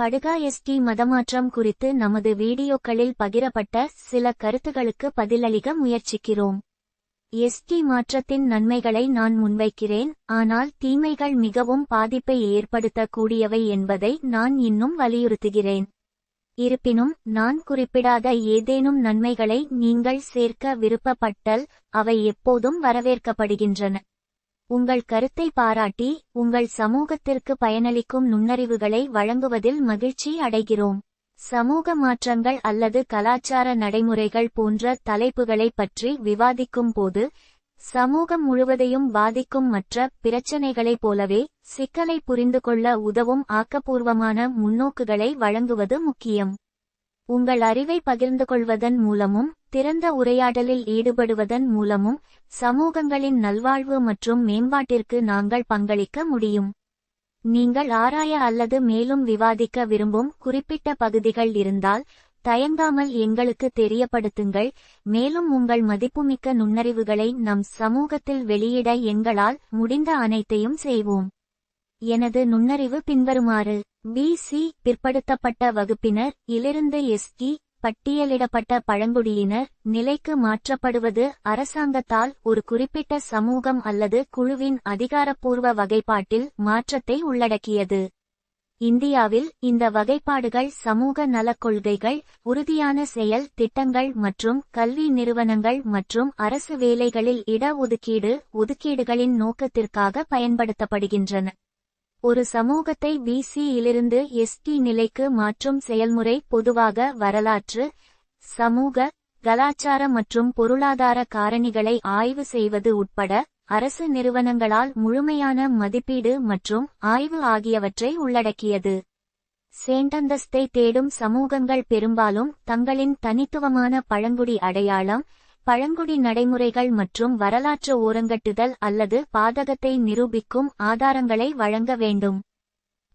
Baduga ST மதமாற்றம் குறித்து நமது வீடியோக்களில் பகிரப்பட்ட சில கருத்துகளுக்கு பதிலளிக்க முயற்சிக்கிறோம். எஸ்டி மாற்றத்தின் நன்மைகளை நான் முன்வைக்கிறேன் ஆனால் தீமைகள் மிகவும் பாதிப்பை ஏற்படுத்தக்கூடியவை என்பதை நான் இன்னும் வலியுறுத்துகிறேன். இருப்பினும் நான் குறிப்பிடாத ஏதேனும் நன்மைகளை நீங்கள் சேர்க்க விருப்பப்பட்டல் அவை எப்போதும் வரவேற்கப்படுகின்றன. உங்கள் கருத்தை பாராட்டி உங்கள் சமூகத்திற்கு பயனளிக்கும் நுண்ணறிவுகளை வழங்குவதில் மகிழ்ச்சி அடைகிறோம். சமூக மாற்றங்கள் அல்லது கலாச்சார நடைமுறைகள் போன்ற தலைப்புகளைப் பற்றி விவாதிக்கும் போது சமூகம் முழுவதையும் பாதிக்கும் மற்ற பிரச்சனைகளைப் போலவே சிக்கலை புரிந்து கொள்ள உதவும் ஆக்கப்பூர்வமான முன்னோக்குகளை வழங்குவது முக்கியம். உங்கள் அறிவை பகிர்ந்து கொள்வதன் மூலமும் திறந்த உரையாடலில் ஈடுபடுவதன் மூலமும் சமூகங்களின் நல்வாழ்வு மற்றும் மேம்பாட்டிற்கு நாங்கள் பங்களிக்க முடியும். நீங்கள் ஆராய அல்லது மேலும் விவாதிக்க விரும்பும் குறிப்பிட்ட பகுதிகள் இருந்தால் தயங்காமல் எங்களுக்கு தெரியப்படுத்துங்கள் மேலும் உங்கள் மதிப்புமிக்க நுண்ணறிவுகளை நம் சமூகத்தில் வெளியிட எங்களால் முடிந்த அனைத்தையும் செய்வோம். எனது நுண்ணறிவு பின்வருமாறு பிசி பிற்படுத்தப்பட்ட வகுப்பினர் இலிருந்து எஸ்டி பட்டியலிடப்பட்ட பழங்குடியினர் நிலைக்கு மாற்றப்படுவது அரசாங்கத்தால் ஒரு குறிப்பிட்ட சமூகம் அல்லது குழுவின் அதிகாரப்பூர்வ வகைப்பாட்டில் மாற்றத்தை உள்ளடக்கியது. இந்தியாவில் இந்த வகைப்பாடுகள் சமூக நலக் கொள்கைகள் உறுதியான செயல் திட்டங்கள் மற்றும் கல்வி நிறுவனங்கள் மற்றும் அரசு வேலைகளில் இட ஒதுக்கீடு ஒதுக்கீடுகளின் நோக்கத்திற்காக பயன்படுத்தப்படுகின்றன. ஒரு சமூகத்தை பிசியிலிருந்து எஸ்டி நிலைக்கு மாற்றும் செயல்முறை பொதுவாக வரலாற்று சமூக கலாச்சார மற்றும் பொருளாதார காரணிகளை ஆய்வு செய்வது உட்பட அரசு நிறுவனங்களால் முழுமையான மதிப்பீடு மற்றும் ஆய்வு ஆகியவற்றை உள்ளடக்கியது. சேண்டந்தஸ்தை தேடும் சமூகங்கள் பெரும்பாலும் தங்களின் தனித்துவமான பழங்குடி அடையாளம் பழங்குடி நடைமுறைகள் மற்றும் வரலாற்று ஓரங்கட்டுதல் அல்லது பாதகத்தை நிரூபிக்கும் ஆதாரங்களை வழங்க வேண்டும்.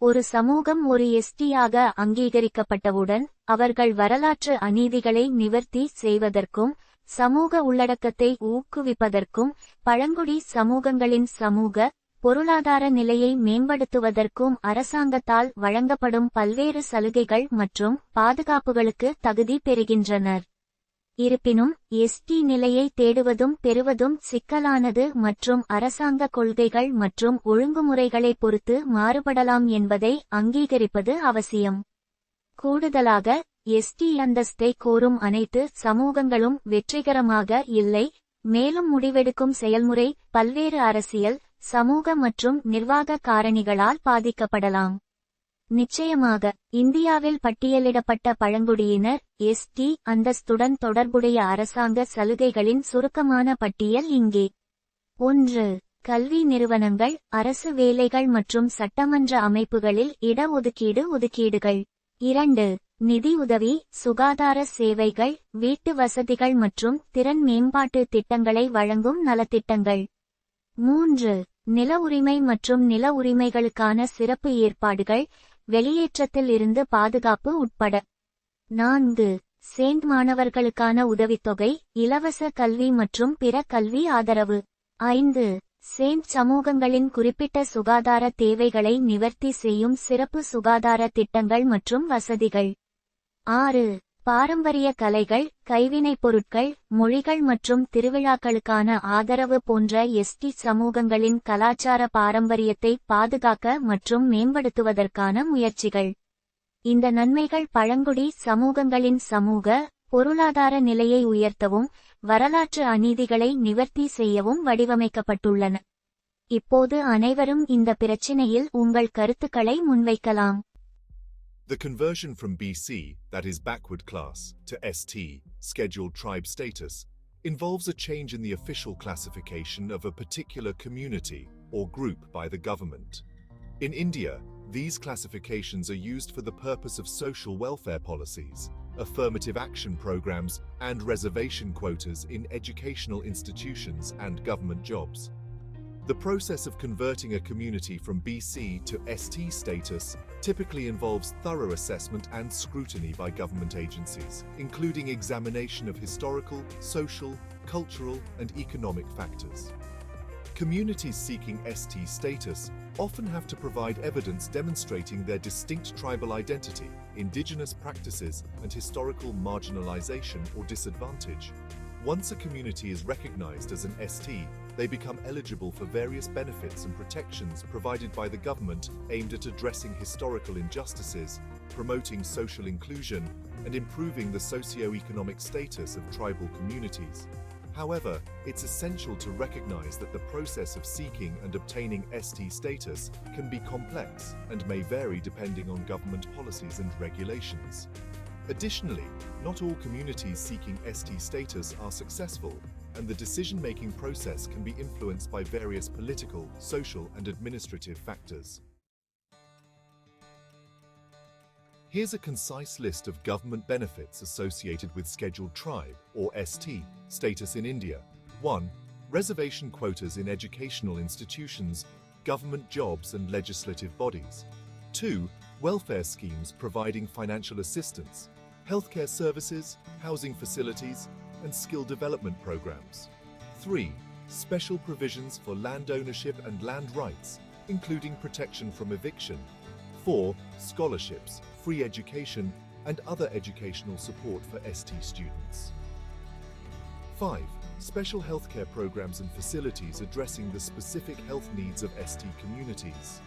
ஒரு சமூகம் ஒரு எஸ்டியாக அங்கீகரிக்கப்பட்டவுடன் அவர்கள் வரலாற்று அநீதிகளை நிவர்த்தி செய்வதற்கும் சமூக உள்ளடக்கத்தை ஊக்குவிப்பதற்கும் பழங்குடி சமூகங்களின் சமூக பொருளாதார நிலையை மேம்படுத்துவதற்கும் அரசாங்கத்தால் வழங்கப்படும் பல்வேறு சலுகைகள் மற்றும் பாதுகாப்புகளுக்கு தகுதி பெறுகின்றனர். இருப்பினும் எஸ்டி நிலையை தேடுவதும் பெறுவதும் சிக்கலானது மற்றும் அரசாங்க கொள்கைகள் மற்றும் ஒழுங்குமுறைகளை பொறுத்து மாறுபடலாம் என்பதை அங்கீகரிப்பது அவசியம். கூடுதலாக எஸ்டி அந்தஸ்தை கோரும் அனைத்து சமூகங்களும் வெற்றிகரமாக இல்லை மேலும் முடிவெடுக்கும் செயல்முறை பல்வேறு அரசியல் சமூக மற்றும் நிர்வாக காரணிகளால் பாதிக்கப்படலாம். நிச்சயமாக இந்தியாவில் பட்டியலிடப்பட்ட பழங்குடியினர் எஸ்டி அந்தஸ்துடன் தொடர்புடைய அரசாங்க சலுகைகளின் சுருக்கமான பட்டியல் இங்கே. ஒன்று. கல்வி நிறுவனங்கள் அரசு வேலைகள் மற்றும் சட்டமன்ற அமைப்புகளில் இடஒதுக்கீடு ஒதுக்கீடுகள். இரண்டு. நிதி உதவி சுகாதார சேவைகள் வீட்டு வசதிகள் மற்றும் திறன் மேம்பாட்டு திட்டங்களை வழங்கும் நலத்திட்டங்கள். மூன்று. நில உரிமை மற்றும் நில உரிமைகளுக்கான சிறப்பு ஏற்பாடுகள் வெளியேற்றத்தில் இருந்து பாதுகாப்பு உட்பட. நான்கு சேண்ட் மாணவர்களுக்கான உதவித்தொகை இலவச கல்வி மற்றும் பிற கல்வி ஆதரவு. ஐந்து சேண்ட் சமூகங்களின் குறிப்பிட்ட சுகாதார தேவைகளை நிவர்த்தி செய்யும் சிறப்பு சுகாதார திட்டங்கள் மற்றும் வசதிகள். ஆறு பாரம்பரிய கலைகள் கைவினைப் பொருட்கள் மொழிகள் மற்றும் திருவிழாக்களுக்கான ஆதரவு போன்ற எஸ்டி சமூகங்களின் கலாச்சார பாரம்பரியத்தை பாதுகாக்க மற்றும் மேம்படுத்துவதற்கான முயற்சிகள். இந்த நன்மைகள் பழங்குடி சமூகங்களின் சமூக பொருளாதார நிலையை உயர்த்தவும் வரலாற்று அநீதிகளை நிவர்த்தி செய்யவும் வடிவமைக்கப்பட்டுள்ளன. இப்போது அனைவரும் இந்த பிரச்சினையில் உங்கள் கருத்துக்களை முன்வைக்கலாம். The conversion from BC, that is backward class, to ST, scheduled tribe status, involves a change in the official classification of a particular community or group by the government. In India, these classifications are used for the purpose of social welfare policies, affirmative action programs, and reservation quotas in educational institutions and government jobs. The process of converting a community from BC to ST status typically involves thorough assessment and scrutiny by government agencies, including examination of historical, social, cultural, and economic factors. Communities seeking ST status often have to provide evidence demonstrating their distinct tribal identity, indigenous practices, and historical marginalization or disadvantage. Once a community is recognized as an ST, they become eligible for various benefits and protections provided by the government aimed at addressing historical injustices, promoting social inclusion, and improving the socio-economic status of tribal communities. However, it's essential to recognize that the process of seeking and obtaining ST status can be complex and may vary depending on government policies and regulations. Additionally, not all communities seeking ST status are successful, and the decision-making process can be influenced by various political, social, and administrative factors. Here's a concise list of government benefits associated with Scheduled Tribe, or ST, status in India. 1. Reservation quotas in educational institutions, government jobs, and legislative bodies. 2. Welfare schemes providing financial assistance, healthcare services, housing facilities, and skill development programs. 3. Special provisions for land ownership and land rights, including protection from eviction. 4. Scholarships, free education, and other educational support for ST students. 5. Special healthcare programs and facilities addressing the specific health needs of ST communities.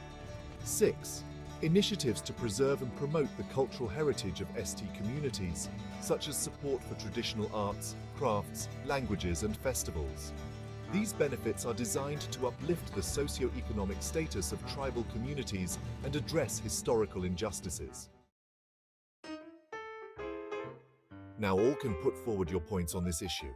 6. Initiatives to preserve and promote the cultural heritage of ST communities, such as support for traditional arts, crafts, languages, and festivals. These benefits are designed to uplift the socio-economic status of tribal communities and address historical injustices. Now all can put forward your points on this issue.